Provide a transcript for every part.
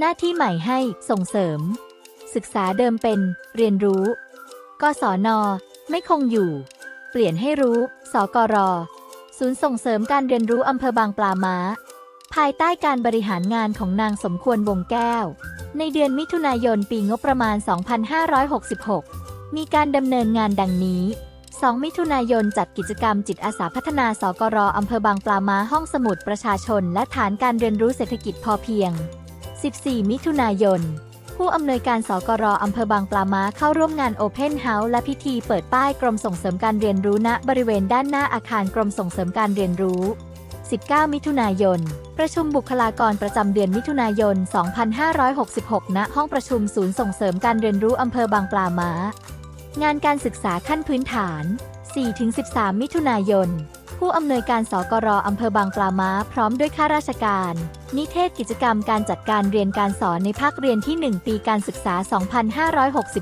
หน้าที่ใหม่ให้ส่งเสริม ศึกษาเดิมเป็น เรียนรู้ กศน ไม่คงอยู่ เปลี่ยนให้รู้ สกร ศูนย์ส่งเสริมการเรียนรู้อำเภอบางปลาม้า ภายใต้การบริหารงานของนางสมควรวงแก้ว ในเดือนมิถุนายนปีงบประมาณ 2566 มีการดำเนินงานดังนี้ 2 มิถุนายนจัดกิจกรรมจิตอาสาพัฒนาสกรอำเภอบางปลาม้าห้องสมุดประชาชน และฐานการเรียนรู้เศรษฐกิจพอเพียง 14 มิถุนายน ผู้อำนวยการสกรอำเภอบางปลาม้าเข้าร่วมงานโอเพนเฮาส์และพิธีเปิดป้ายกรมส่งเสริมการเรียนรู้ณบริเวณด้านหน้าอาคารกรมส่งเสริมการเรียนรู้ 19 มิถุนายน ประชุมบุคลากรประจำเดือนมิถุนายน 2566 ณ ห้องประชุมศูนย์ส่งเสริมการเรียนรู้อำเภอบางปลาม้า งานการศึกษาขั้นพื้นฐาน 4-13 มิถุนายน ผู้อำนวยการสกรอำเภอบางปลาม้า พร้อมด้วยข้าราชการ นิเทศกิจกรรมการจัดการเรียนการสอนในภาคเรียนที่ 1 ปีการศึกษา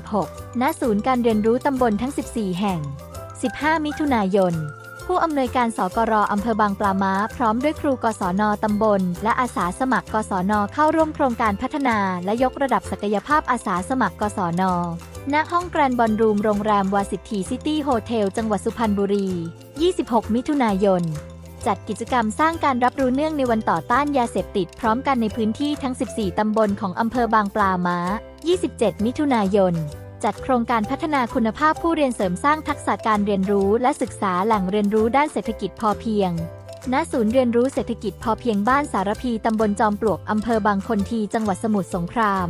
2566 ณ ศูนย์การเรียนรู้ตำบลทั้ง 14 แห่ง 15 มิถุนายน ผู้อำนวยการสกรอำเภอบางปลาม้า พร้อมด้วยครูกศนตำบล และอาสาสมัครกศนเข้าร่วมโครงการพัฒนา และยกระดับศักยภาพอาสาสมัครกศนณห้องแกรนบอลรูมโรงแรมวาสิทธีซิตี้โฮเทลจังหวัดสุพรรณบุรี 26 มิถุนายน จัดกิจกรรมสร้างการรับรู้เนื่องในวันต่อต้านยาเสพติดพร้อมกันในพื้นที่ทั้ง 14 ตำบลของอำเภอบางปลาม้า 27 มิถุนายน จัดโครงการพัฒนาคุณภาพผู้เรียนเสริมสร้างทักษะการเรียนรู้และศึกษาแหล่งเรียนรู้ด้านเศรษฐกิจพอเพียง ณ ศูนย์เรียนรู้เศรษฐกิจพอเพียงบ้านสารพีตำบลจอมปลวกอำเภอบางคนทีจังหวัดสมุทรสงคราม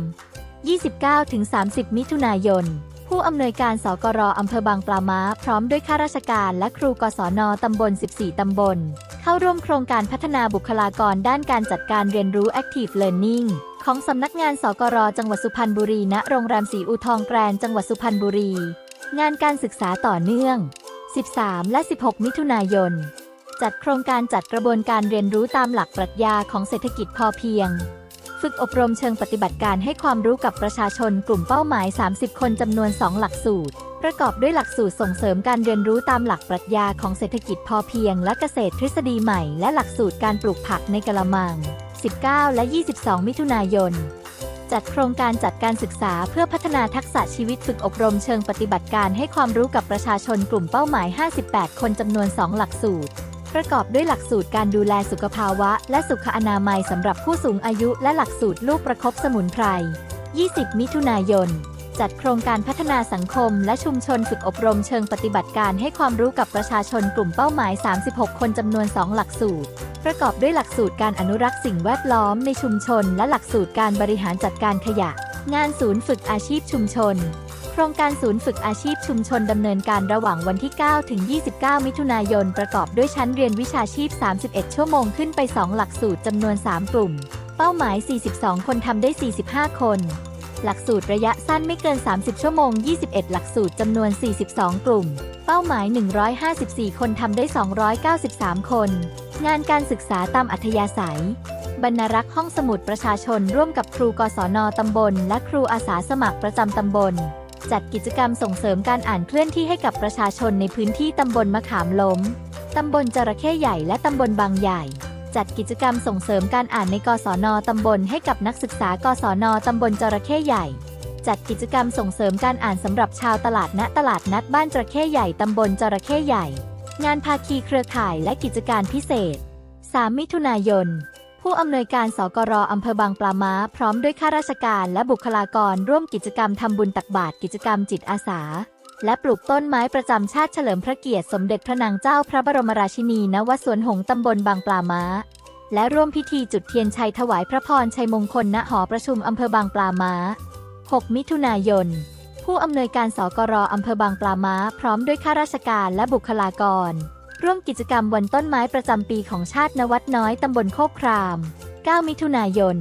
29-30 มิถุนายน ผู้อำนวยการสกรอำเภอบางปลาม้า พร้อมด้วยข้าราชการและครูกศนตำบล 14 ตำบล เข้าร่วมโครงการพัฒนาบุคลากรด้านการจัดการเรียนรู้ Active Learning ของสำนักงานสกรจังหวัดสุพรรณบุรีณโรงแรมสีอูทองแกรนจังหวัดสุพรรณบุรี งานการศึกษาต่อเนื่อง 13 และ 16 มิถุนายน จัดโครงการจัดกระบวนการเรียนรู้ตามหลักปรัชญาของเศรษฐกิจพอเพียง ฝึกอบรมเชิงปฏิบัติการให้ความรู้กับประชาชนกลุ่มเป้าหมาย 30 คนจำนวน 2 หลักสูตร ประกอบด้วยหลักสูตรส่งเสริมการเรียนรู้ตามหลักปรัชญาของเศรษฐกิจพอเพียง และเกษตรทฤษฎีใหม่ และหลักสูตรการปลูกผักในกระมัง 19 และ 22 มิถุนายนจัดโครงการจัดการศึกษาเพื่อพัฒนาทักษะชีวิตฝึกอบรมเชิงปฏิบัติการให้ความรู้กับประชาชนกลุ่มเป้าหมาย 58 คนจำนวน 2 หลักสูตร ประกอบด้วยหลักสูตรการดูแลสุขภาวะ และสุขอนามัยสำหรับผู้สูงอายุและหลักสูตรลูกประคบสมุนไพร 20 มิถุนายน จัดโครงการพัฒนาสังคม และชุมชนฝึกอบรมเชิงปฏิบัติการให้ความรู้กับประชาชนกลุ่มเป้าหมาย 36 คนจำนวน 2 หลักสูตร ประกอบด้วยหลักสูตรการอนุรักษ์สิ่งแวดล้อมในชุมชน และหลักสูตรการบริหารจัดการขยะ งานศูนย์ฝึกอาชีพชุมชน ครงการศูนย์ฝึกอาชีพชุมชนดำเนินการระหว่างวันที่ 9 ถึง 29 มิถุนายน ประกอบด้วยชั้นเรียนวิชาชีพ 31 ชั่วโมงขึ้นไป 2 หลักสูตรจำนวน 3 กลุ่ม เป้าหมาย 42 คนทำได้ 45 คน หลักสูตรระยะสั้นไม่เกิน 30 ชั่วโมง 21 หลักสูตรจำนวน 42 กลุ่ม เป้าหมาย 154 คนทำได้ 293 คน งานการศึกษาตามอัธยาศัยบรรณรักษ์ห้องสมุดประชาชนร่วมกับครูกศนตำบล และครูอาสาสมัครประจำตำบล จัดกิจกรรมส่งเสริมการอ่านเคลื่อนที่ให้กับประชาชนในพื้นที่ตำบลมะขามล้ม ตำบลจระเข้ใหญ่และตำบลบางใหญ่ จัดกิจกรรมส่งเสริมการอ่านในกศนตำบลให้กับนักศึกษากศนตำบลจระเข้ใหญ่ จัดกิจกรรมส่งเสริมการอ่านสำหรับชาวตลาดณตลาดนัดบ้านจระเข้ใหญ่ตำบลจระเข้ใหญ่ งานภาคีเครือข่ายและกิจการพิเศษ 3 มิถุนายน ผู้อำนวยการสกรอำเภอบางปลาม้า พร้อมด้วยข้าราชการและบุคลากรร่วมกิจกรรมทำบุญตักบาตรกิจกรรมจิตอาสา และปลูกต้นไม้ประจำชาติเฉลิมพระเกียรติสมเด็จพระนางเจ้าพระบรมราชินีณวัดสวนหงส์ตำบลบางปลาม้า และร่วมพิธีจุดเทียนชัยถวายพระพรชัยมงคลณหอประชุมอำเภอบางปลาม้า 6 มิถุนายน ผู้อำนวยการสกรอำเภอบางปลาม้า พร้อมด้วยข้าราชการและบุคลากร ร่วมกิจกรรมวันต้นไม้ประจำปีของชาตินวัดน้อยตำบลโคกคราม 9 มิถุนายน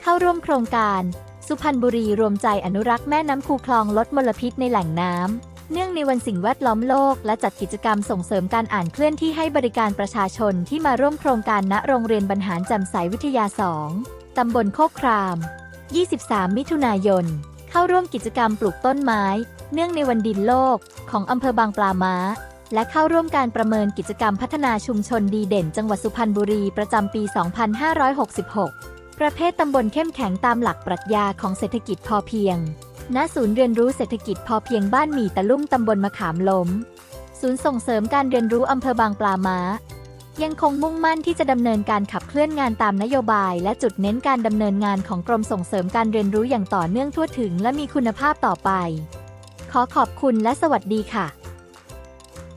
เข้าร่วมโครงการ สุพรรณบุรีรวมใจอนุรักษ์แม่น้ำคูคลองลดมลพิษในแหล่งน้ำ เนื่องในวันสิ่งแวดล้อมโลก และจัดกิจกรรมส่งเสริมการอ่านเคลื่อนที่ให้บริการประชาชนที่มาร่วมโครงการณโรงเรียนบรรหารแจำใสวิทยา 2 ตำบลโคกคราม 23 มิถุนายน เข้าร่วมกิจกรรมปลูกต้นไม้ เนื่องในวันดินโลกของอำเภอบางปลาม้า และเข้าร่วมการประเมินกิจกรรมพัฒนาชุมชนดีเด่น จังหวัดสุพรรณบุรีประจำปี 2566 ประเภทตำบลเข้มแข็งตามหลักปรัชญาของเศรษฐกิจพอเพียง ณ ศูนย์เรียนรู้เศรษฐกิจพอเพียงบ้านหมี่ตะลุ่มตำบลมะขามล้ม ศูนย์ส่งเสริมการเรียนรู้อำเภอบางปลาม้า ยังคงมุ่งมั่นที่จะดำเนินการขับเคลื่อนงานตามนโยบาย และจุดเน้นการดำเนินงานของกรมส่งเสริมการเรียนรู้อย่างต่อเนื่องทั่วถึง และมีคุณภาพต่อไป ขอขอบคุณและสวัสดีค่ะ